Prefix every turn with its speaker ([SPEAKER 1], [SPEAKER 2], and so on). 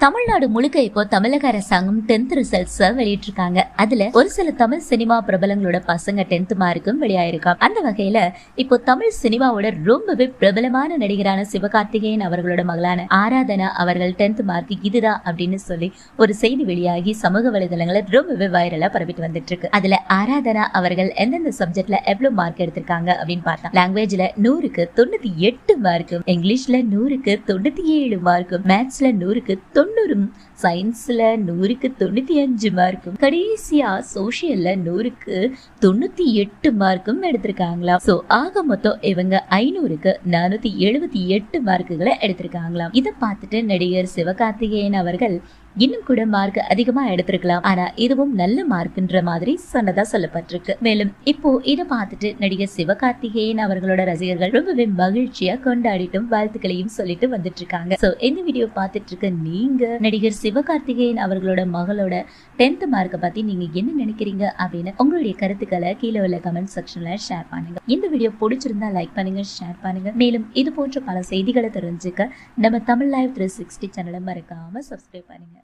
[SPEAKER 1] தமிழ்நாடு முழுக்க இப்போ தமிழக அரசாங்கம் டென்த் ரிசல்ட்ஸ் வெளியிட்டிருக்காங்க. அதுல ஒரு சில தமிழ் சினிமா பிரபலங்களோட பசங்க டென்த் மார்க்கும் வெளியாயிருக்காம் அந்த வகையில இப்போ தமிழ் சினிமாவோட ரொம்பவே பிரபலமான நடிகரான சிவகார்த்திகேயன் அவர்களோட மகளான ஆராதனா அவர்கள் டென்த் மார்க் இதுதான் அப்படின்னு சொல்லி ஒரு செய்தி வெளியாகி சமூக வலைதளங்களை ரொம்பவே வைரலா பரவிட்டு வந்துட்டு இருக்கு அதுல ஆராதனா அவர்கள் எந்தெந்த சப்ஜெக்ட்ல எவ்வளவு மார்க் எடுத்திருக்காங்க அப்படின்னு பார்த்தா லாங்குவேஜ்ல நூறுக்கு தொண்ணூத்தி எட்டு மார்க்கும் இங்கிலீஷ்ல நூறுக்கு தொண்ணூத்தி ஏழு மார்க்கும் மேத்ஸ்ல நூறுக்கு தொண்ணூறும். சயின்ஸ்ல நூறுக்கு தொண்ணூத்தி அஞ்சு மார்க்கும் கடைசியா சோசியல்ல நூறுக்கு தொண்ணூத்தி எட்டு மார்க்கும் எடுத்திருக்காங்களாம். சோ ஆக மொத்தம் இவங்க ஐநூறுக்கு நானூத்தி எழுபத்தி எட்டு மார்க்குகளை எடுத்திருக்காங்களாம். இதை பார்த்துட்டு நடிகர் சிவகார்த்திகேயன் அவர்கள் இன்னும் கூட மார்க் அதிகமா எடுத்திருக்கலாம். ஆனா இதுவும் நல்ல மார்க்ன்ற மாதிரி சொன்னதா சொல்லப்பட்டிருக்கு. மேலும் இப்போ இதை பார்த்துட்டு நடிகர் சிவகார்த்திகேயன் அவர்களோட ரசிகர்கள் ரொம்பவே மகிழ்ச்சியா கொண்டாடிட்டும் வாழ்த்துக்களையும் சொல்லிட்டு வந்துட்டு இருக்காங்க சோ இந்த வீடியோ பார்த்துட்டு இருக்க நீங்க நடிகர் சிவகார்த்திகேயன் அவர்களோட மகளோட டென்த் மார்க்கை பத்தி நீங்க என்ன நினைக்கிறீங்க அப்படின்னு உங்களுடைய கருத்துக்களை கீழே உள்ள கமெண்ட் செக்ஷன்ல ஷேர் பண்ணுங்க. இந்த வீடியோ பிடிச்சிருந்தா லைக் பண்ணுங்க ஷேர் பண்ணுங்க. மேலும் இது போன்ற பல செய்திகளை தெரிஞ்சுக்க நம்ம தமிழ் லைவ் த்ரீ சிக்ஸ்டி சேனலை மறக்காம சப்ஸ்கிரைப் பண்ணுங்க.